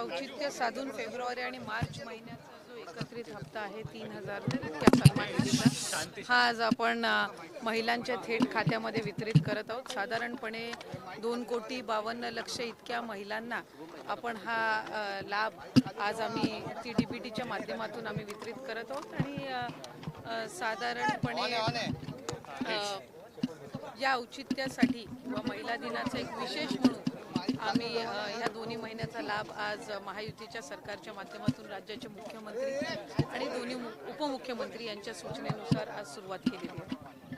औचित्य साधून फेब्रुवारी आणि मार्च महिन्याचा जो एकत्रित हप्ता आहे तीन हजार हा आज आपण महिलांच्या थेट खात्यामध्ये वितरित करत आहोत. साधारणपणे दोन कोटी बावन्न लक्ष इतक्या महिलांना आपण हा लाभ आज आम्ही टी डी पी टीच्या माध्यमातून आम्ही वितरित करत आहोत. आणि साधारणपणे या औचित्यासाठी किंवा महिला दिनाचा एक विशेष म्हणून आम्ही ह्या योजनेचा लाभ आज महायुतीच्या सरकारच्या माध्यमातून राज्याचे मुख्यमंत्री आणि दोन्ही उपमुख्यमंत्री यांच्या सूचनेनुसार आज सुरुवात केलेली आहे.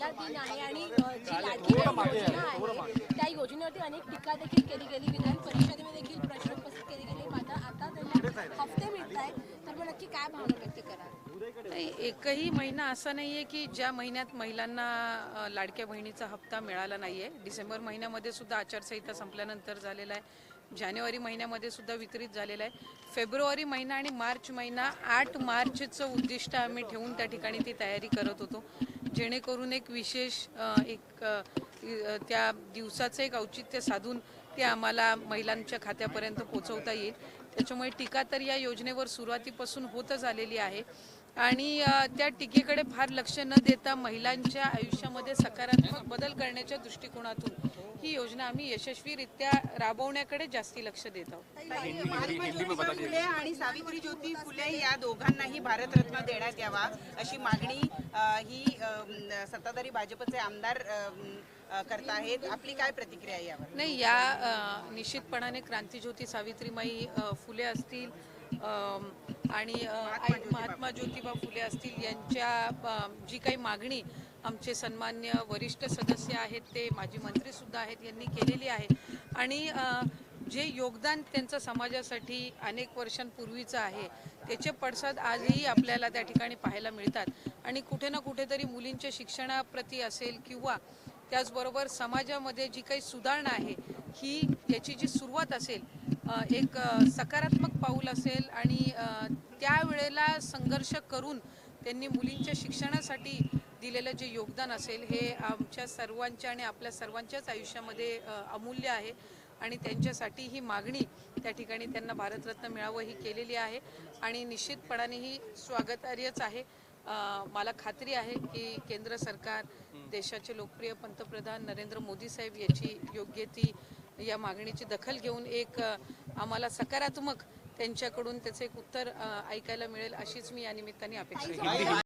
महिला दिन आहे आणि जी लाडकी योजना आहे त्या योजनेवरती अनेक टीका देखील केली गेली. विधान परिषदेमध्ये देखील प्रश्न उपस्थित केले गेले. मात्र आता त्यांना हफ्ते मिळत आहेत. तर मग नक्की काय भावना व्यक्त करा नाही, एकही महिना असा नाहीये की ज्या महिन्यात महिलांना लाडक्या बहिणीचा हप्ता मिळाला नाहीये. डिसेंबर महिन्यामध्ये सुद्धा आचारसंहिता संपल्यानंतर झालेला आहे. जानेवारी महिन्यामध्ये सुद्धा वितरित झालेला आहे. फेब्रुवारी महिना आणि मार्च महिना आठ मार्चचं उद्दिष्ट आम्ही ठेवून त्या ठिकाणी ती तयारी करत होतो. जेणेकरून एक विशेष एक त्या दिवसाचं एक औचित्य साधून ते आम्हाला महिलांच्या खात्यापर्यंत पोचवता येईल. त्याच्यामुळे टीका तर या योजनेवर सुरुवातीपासून होतच आलेली आहे. आणि त्या टीकेकडे फार लक्ष न देता महिलांच्या आयुष्यामध्ये सकारात्मक बदल करण्याच्या दृष्टिकोनातून ही योजना आम्ही यशस्वीरित्या राबवण्याकडे जास्ती लक्ष देत आहोत. आणि सावित्री ज्योती फुले या दोघांनाही भारतरत्न देण्यात यावा अशी मागणी ही सत्ताधारी भाजपचे आमदार करत आहेत. आपली काय प्रतिक्रिया आहे यावर? नाही या निश्चितपणाने क्रांतीज्योती सावित्रीमाई फुले असतील आणि महात्मा ज्योतिबा फुले. असतील यांच्या जी काही मागणी आमचे सन्मान्य वरिष्ठ सदस्य आहेत ते माजी मंत्री सुद्धा आहेत यांनी केलेली आहे. आणि जे योगदान त्यांचं समाजासाठी अनेक वर्षांपूर्वीचं आहे त्याचे पडसाद आजही आपल्याला त्या ठिकाणी पाहायला मिळतात. आणि कुठे ना कुठेतरी मुलींच्या शिक्षणाप्रती असेल किंवा त्याचबरोबर समाजामध्ये जी काही सुधारणा आहे ही याची जी सुरुवात असेल एक सकारात्मक पाऊल असेल आणि त्यावेळेला संघर्ष करून त्यांनी मुलींच्या शिक्षणासाठी दिलेलं जे योगदान असेल हे आमच्या सर्वांच्या आणि आपल्या सर्वांच्याच आयुष्यामध्ये अमूल्य आहे. आणि त्यांच्यासाठी ही मागणी त्या ठिकाणी त्यांना भारतरत्न मिळावं ही केलेली आहे. आणि निश्चितपणाने ही स्वागतार्हच आहे. मला खात्री आहे की केंद्र सरकार देशाचे लोकप्रिय पंतप्रधान नरेंद्र मोदी साहेब याची योग्य ती या मागणीची दखल घेऊन एक आम्हाला सकारात्मक त्यांच्याकडून त्याचं एक उत्तर ऐकायला मिळेल अशीच मी या निमित्ताने अपेक्षा